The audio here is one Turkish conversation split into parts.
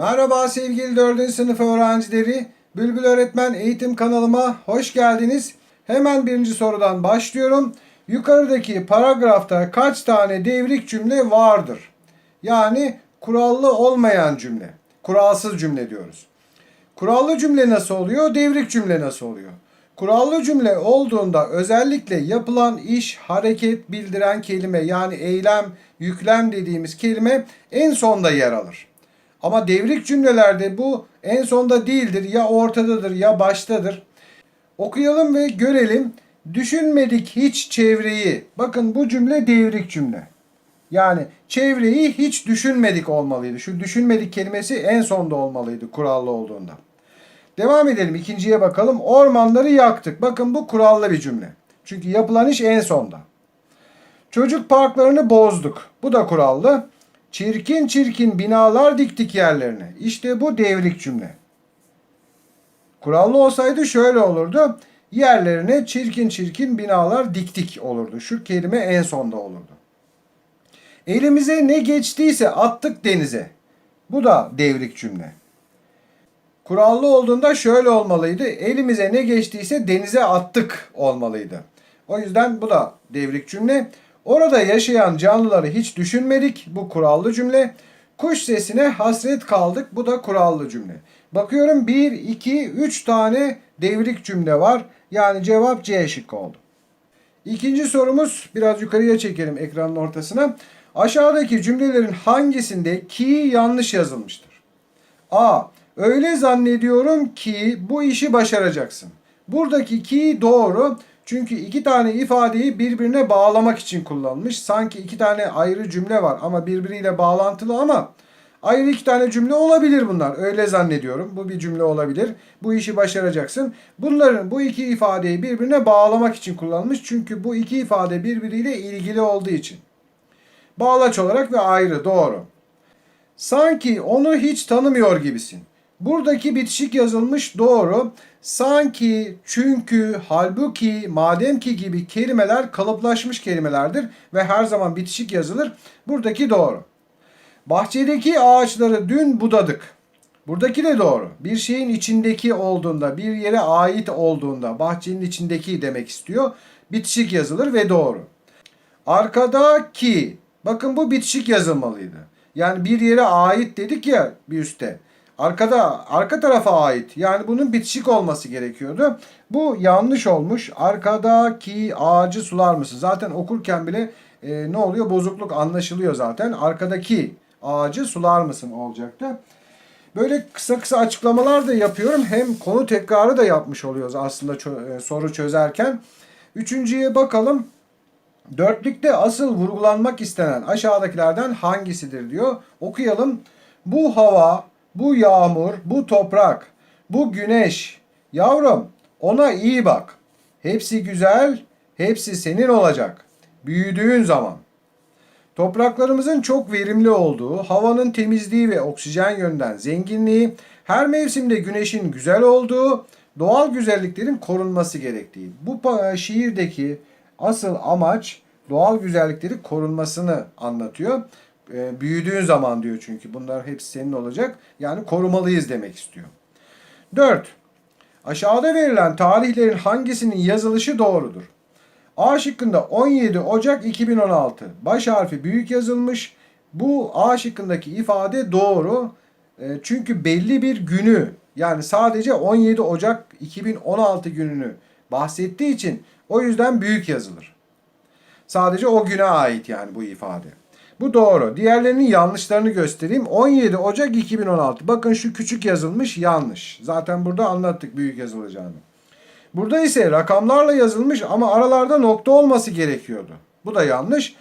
Merhaba sevgili 4. sınıf öğrencileri. Bülbül Öğretmen Eğitim kanalıma hoş geldiniz. Hemen birinci sorudan başlıyorum. Yukarıdaki paragrafta kaç tane devrik cümle vardır? Yani kurallı olmayan cümle. Kuralsız cümle diyoruz. Kurallı cümle nasıl oluyor? Devrik cümle nasıl oluyor? Kurallı cümle olduğunda özellikle yapılan iş, hareket bildiren kelime yani eylem, yüklem dediğimiz kelime en sonda yer alır. Ama devrik cümlelerde bu en sonda değildir. Ya ortadadır ya baştadır. Okuyalım ve görelim. Düşünmedik hiç çevreyi. Bakın bu cümle devrik cümle. Yani çevreyi hiç düşünmedik olmalıydı. Şu düşünmedik kelimesi en sonda olmalıydı kurallı olduğunda. Devam edelim ikinciye bakalım. Ormanları yaktık. Bakın bu kurallı bir cümle. Çünkü yapılan iş en sonda. Çocuk parklarını bozduk. Bu da kurallı. Çirkin çirkin binalar diktik yerlerine. İşte bu devrik cümle. Kurallı olsaydı şöyle olurdu. Yerlerine çirkin çirkin binalar diktik olurdu. Şu kelime en sonda olurdu. Elimize ne geçtiyse attık denize. Bu da devrik cümle. Kurallı olduğunda şöyle olmalıydı. Elimize ne geçtiyse denize attık olmalıydı. O yüzden bu da devrik cümle. Orada yaşayan canlıları hiç düşünmedik. Bu kurallı cümle. Kuş sesine hasret kaldık. Bu da kurallı cümle. Bakıyorum 1, 2, 3 tane devrik cümle var. Yani cevap C şıkkı oldu. İkinci sorumuz biraz yukarıya çekelim ekranın ortasına. Aşağıdaki cümlelerin hangisinde ki yanlış yazılmıştır? A. Öyle zannediyorum ki bu işi başaracaksın. Buradaki ki doğru. Çünkü iki tane ifadeyi birbirine bağlamak için kullanılmış. Sanki iki tane ayrı cümle var ama birbiriyle bağlantılı ama ayrı iki tane cümle olabilir bunlar. Öyle zannediyorum. Bu bir cümle olabilir. Bu işi başaracaksın. Bunların bu iki ifadeyi birbirine bağlamak için kullanılmış. Çünkü bu iki ifade birbiriyle ilgili olduğu için. Bağlaç olarak ve ayrı doğru. Sanki onu hiç tanımıyor gibisin. Buradaki bitişik yazılmış doğru. Sanki, çünkü, halbuki, madem ki gibi kelimeler kalıplaşmış kelimelerdir ve her zaman bitişik yazılır. Buradaki doğru. Bahçedeki ağaçları dün budadık. Buradaki de doğru. Bir şeyin içindeki olduğunda, bir yere ait olduğunda, bahçenin içindeki demek istiyor. Bitişik yazılır ve doğru. Arkadaki, bakın bu bitişik yazılmalıydı. Yani bir yere ait dedik ya bir üstte. Arkada, arka tarafa ait. Yani bunun bitişik olması gerekiyordu. Bu yanlış olmuş. Arkadaki ağacı sular mısın? Zaten okurken bile e, ne oluyor? Bozukluk anlaşılıyor zaten. Arkadaki ağacı sular mısın olacaktı. Böyle kısa kısa açıklamalar da yapıyorum. Hem konu tekrarı da yapmış oluyoruz aslında çö- e, soru çözerken. Üçüncüye bakalım. Dörtlükte asıl vurgulanmak istenen aşağıdakilerden hangisidir diyor. Okuyalım. Bu hava, bu yağmur, bu toprak, bu güneş. Yavrum ona iyi bak. Hepsi güzel, hepsi senin olacak. Büyüdüğün zaman. Topraklarımızın çok verimli olduğu, havanın temizliği ve oksijen yönden zenginliği, her mevsimde güneşin güzel olduğu, doğal güzelliklerin korunması gerektiği. Bu şiirdeki asıl amaç doğal güzellikleri korunmasını anlatıyor. Ee, büyüdüğün zaman diyor çünkü bunlar hepsi senin olacak. Yani korumalıyız demek istiyor. 4. Aşağıda verilen tarihlerin hangisinin yazılışı doğrudur? A şıkkında 17 Ocak 2016. Baş harfi büyük yazılmış. Bu A şıkkındaki ifade doğru. E, Çünkü belli bir günü yani sadece 17 Ocak 2016 gününü bahsettiği için o yüzden büyük yazılır. Sadece o güne ait yani bu ifade. Bu doğru. Diğerlerinin yanlışlarını göstereyim. 17 Ocak 2016. Bakın şu küçük yazılmış yanlış. Zaten burada anlattık büyük yazılacağını. Burada ise rakamlarla yazılmış ama aralarda nokta olması gerekiyordu. Bu da yanlış.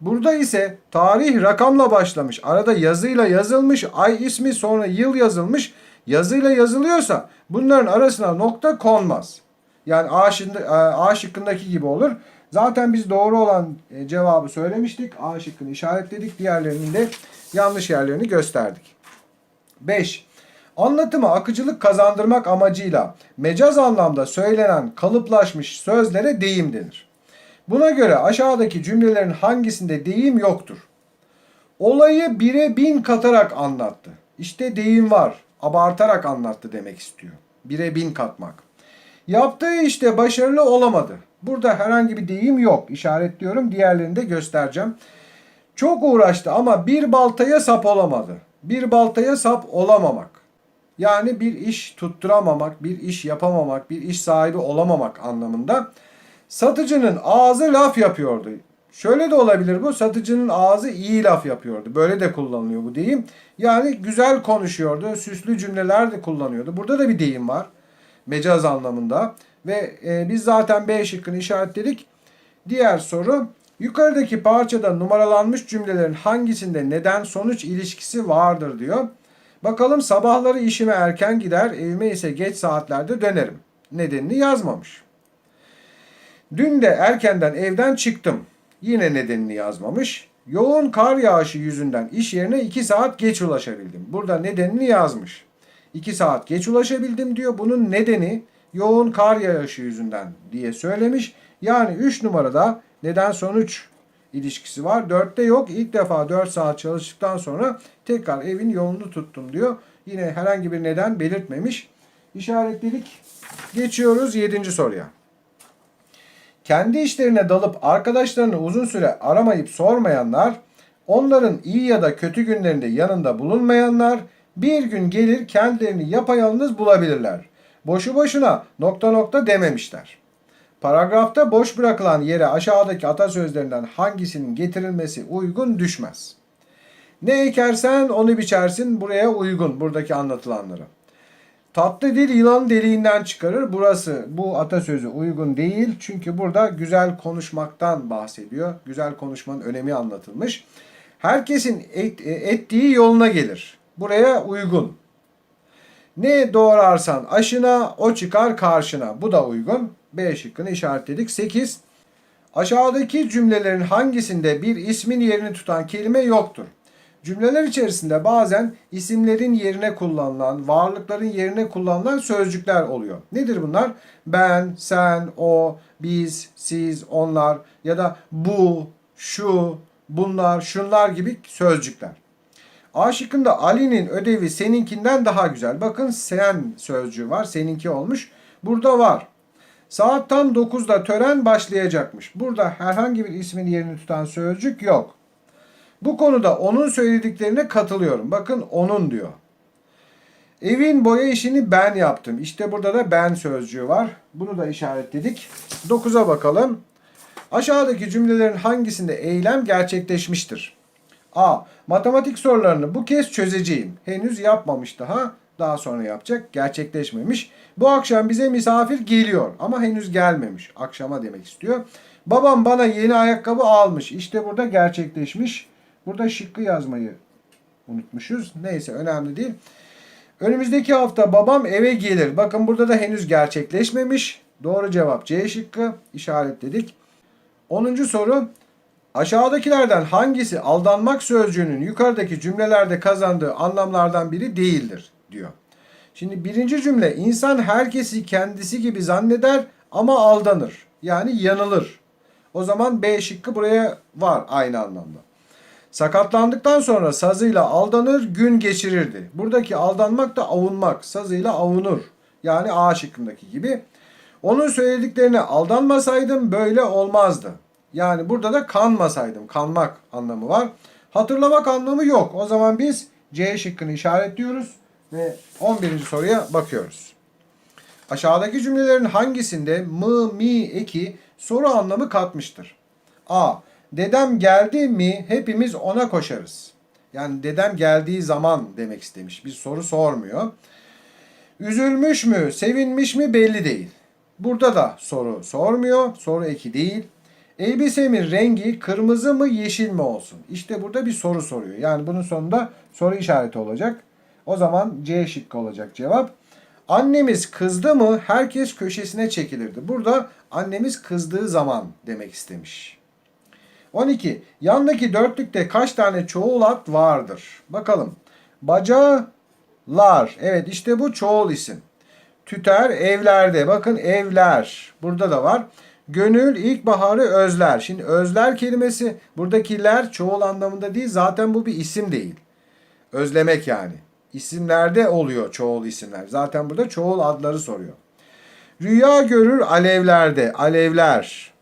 Burada ise tarih rakamla başlamış. Arada yazıyla yazılmış. Ay ismi sonra yıl yazılmış. Yazıyla yazılıyorsa bunların arasına nokta konmaz. Yani A, şıkkında- A şıkkındaki gibi olur. Zaten biz doğru olan e, cevabı söylemiştik. A şıkkını işaretledik. Diğerlerinin de yanlış yerlerini gösterdik. 5. Anlatıma akıcılık kazandırmak amacıyla mecaz anlamda söylenen kalıplaşmış sözlere deyim denir. Buna göre aşağıdaki cümlelerin hangisinde deyim yoktur? Olayı bire bin katarak anlattı. İşte deyim var. Abartarak anlattı demek istiyor. Bire bin katmak. Yaptığı işte başarılı olamadı. Burada herhangi bir deyim yok. İşaretliyorum. Diğerlerini de göstereceğim. Çok uğraştı ama bir baltaya sap olamadı. Bir baltaya sap olamamak. Yani bir iş tutturamamak, bir iş yapamamak, bir iş sahibi olamamak anlamında. Satıcının ağzı laf yapıyordu. Şöyle de olabilir bu. Satıcının ağzı iyi laf yapıyordu. Böyle de kullanılıyor bu deyim. Yani güzel konuşuyordu. Süslü cümleler de kullanıyordu. Burada da bir deyim var. Mecaz anlamında. Ve e, biz zaten B şıkkını işaretledik. Diğer soru. Yukarıdaki parçada numaralanmış cümlelerin hangisinde neden sonuç ilişkisi vardır diyor. Bakalım sabahları işime erken gider, evime ise geç saatlerde dönerim. Nedenini yazmamış. Dün de erkenden evden çıktım. Yine nedenini yazmamış. Yoğun kar yağışı yüzünden iş yerine 2 saat geç ulaşabildim. Burada nedenini yazmış. 2 saat geç ulaşabildim diyor. Bunun nedeni yoğun kar yağışı yüzünden diye söylemiş. Yani 3 numarada neden sonuç ilişkisi var. 4'te yok. İlk defa 4 saat çalıştıktan sonra tekrar evin yolunu tuttum diyor. Yine herhangi bir neden belirtmemiş. İşaretledik. Geçiyoruz 7. soruya. Kendi işlerine dalıp arkadaşlarını uzun süre aramayıp sormayanlar, onların iyi ya da kötü günlerinde yanında bulunmayanlar bir gün gelir kendilerini yapayalnız bulabilirler. Boşu boşuna nokta nokta dememişler. Paragrafta boş bırakılan yere aşağıdaki atasözlerinden hangisinin getirilmesi uygun düşmez. Ne ekersen onu biçersin buraya uygun buradaki anlatılanları. Tatlı dil yılan deliğinden çıkarır. Burası bu atasözü uygun değil. Çünkü burada güzel konuşmaktan bahsediyor. Güzel konuşmanın önemi anlatılmış. Herkesin et, ettiği yoluna gelir. Buraya uygun. Ne doğrarsan aşına o çıkar karşına. Bu da uygun. B şıkkını işaretledik. 8. Aşağıdaki cümlelerin hangisinde bir ismin yerini tutan kelime yoktur? Cümleler içerisinde bazen isimlerin yerine kullanılan, varlıkların yerine kullanılan sözcükler oluyor. Nedir bunlar? Ben, sen, o, biz, siz, onlar ya da bu, şu, bunlar, şunlar gibi sözcükler. A şıkkında Ali'nin ödevi seninkinden daha güzel. Bakın sen sözcüğü var. Seninki olmuş. Burada var. Saat tam 9'da tören başlayacakmış. Burada herhangi bir ismin yerini tutan sözcük yok. Bu konuda onun söylediklerine katılıyorum. Bakın onun diyor. Evin boya işini ben yaptım. İşte burada da ben sözcüğü var. Bunu da işaretledik. 9'a bakalım. Aşağıdaki cümlelerin hangisinde eylem gerçekleşmiştir? A. Matematik sorularını bu kez çözeceğim. Henüz yapmamış daha. Daha sonra yapacak. Gerçekleşmemiş. Bu akşam bize misafir geliyor ama henüz gelmemiş. Akşama demek istiyor. Babam bana yeni ayakkabı almış. İşte burada gerçekleşmiş. Burada şıkkı yazmayı unutmuşuz. Neyse önemli değil. Önümüzdeki hafta babam eve gelir. Bakın burada da henüz gerçekleşmemiş. Doğru cevap C şıkkı işaretledik. 10. soru. Aşağıdakilerden hangisi aldanmak sözcüğünün yukarıdaki cümlelerde kazandığı anlamlardan biri değildir diyor. Şimdi birinci cümle insan herkesi kendisi gibi zanneder ama aldanır. Yani yanılır. O zaman B şıkkı buraya var aynı anlamda. Sakatlandıktan sonra sazıyla aldanır, gün geçirirdi. Buradaki aldanmak da avunmak. Sazıyla avunur. Yani A şıkkındaki gibi. Onun söylediklerine aldanmasaydım böyle olmazdı. Yani burada da kanmasaydım. Kanmak anlamı var. Hatırlamak anlamı yok. O zaman biz C şıkkını işaretliyoruz ve 11. soruya bakıyoruz. Aşağıdaki cümlelerin hangisinde mı, mi eki soru anlamı katmıştır? A. Dedem geldi mi hepimiz ona koşarız. Yani dedem geldiği zaman demek istemiş. Bir soru sormuyor. Üzülmüş mü, sevinmiş mi belli değil. Burada da soru sormuyor. Soru eki değil. Elbisemin rengi kırmızı mı yeşil mi olsun? İşte burada bir soru soruyor. Yani bunun sonunda soru işareti olacak. O zaman C şıkkı olacak cevap. Annemiz kızdı mı herkes köşesine çekilirdi. Burada annemiz kızdığı zaman demek istemiş. 12. Yandaki dörtlükte kaç tane çoğul ad vardır? Bakalım. Bacalar. Evet işte bu çoğul isim. Tüter evlerde. Bakın evler. Burada da var. Gönül ilkbaharı özler. Şimdi özler kelimesi buradakiler çoğul anlamında değil. Zaten bu bir isim değil. Özlemek yani. isimlerde oluyor çoğul isimler. Zaten burada çoğul adları soruyor. Rüya görür alevlerde, alevler.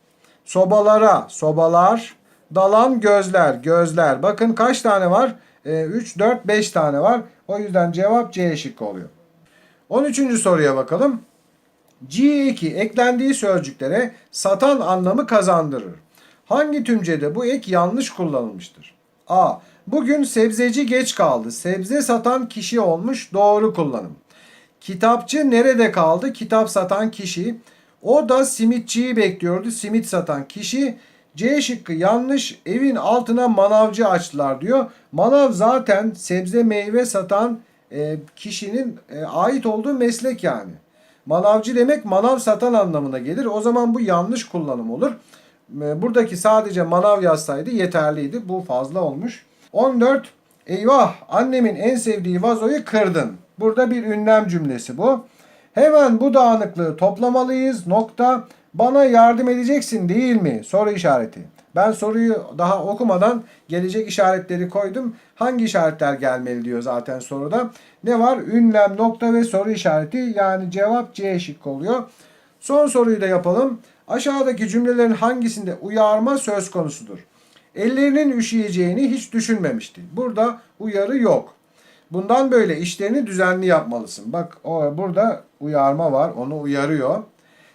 Sobalara, sobalar. Dalan gözler, gözler. Bakın kaç tane var? 3, 4, 5 tane var. O yüzden cevap C şıkkı oluyor. 13. soruya bakalım. G2 eklendiği sözcüklere satan anlamı kazandırır. Hangi tümcede bu ek yanlış kullanılmıştır? A. Bugün sebzeci geç kaldı. Sebze satan kişi olmuş. Doğru kullanım. Kitapçı nerede kaldı? Kitap satan kişi. O da simitçiyi bekliyordu. Simit satan kişi. C şıkkı yanlış. Evin altına manavcı açtılar diyor. Manav zaten sebze meyve satan e, kişinin e, ait olduğu meslek yani. Manavcı demek manav satan anlamına gelir. O zaman bu yanlış kullanım olur. E, Buradaki sadece manav yazsaydı yeterliydi. Bu fazla olmuş. 14. Eyvah annemin en sevdiği vazoyu kırdın. Burada bir ünlem cümlesi bu. Hemen bu dağınıklığı toplamalıyız. Nokta. Bana yardım edeceksin değil mi? Soru işareti. Ben soruyu daha okumadan gelecek işaretleri koydum. Hangi işaretler gelmeli diyor zaten soruda. Ne var? Ünlem, nokta ve soru işareti. Yani cevap C şıkkı oluyor. Son soruyu da yapalım. Aşağıdaki cümlelerin hangisinde uyarma söz konusudur? Ellerinin üşüyeceğini hiç düşünmemişti. Burada uyarı yok. Bundan böyle işlerini düzenli yapmalısın. Bak o burada uyarma var. Onu uyarıyor.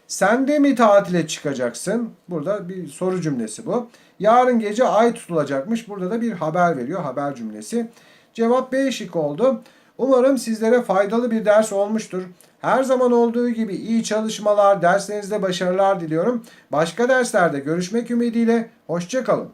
Sen de mi tatile çıkacaksın? Burada bir soru cümlesi bu. Yarın gece ay tutulacakmış. Burada da bir haber veriyor. Haber cümlesi. Cevap B şık oldu. Umarım sizlere faydalı bir ders olmuştur. Her zaman olduğu gibi iyi çalışmalar, derslerinizde başarılar diliyorum. Başka derslerde görüşmek ümidiyle. Hoşçakalın.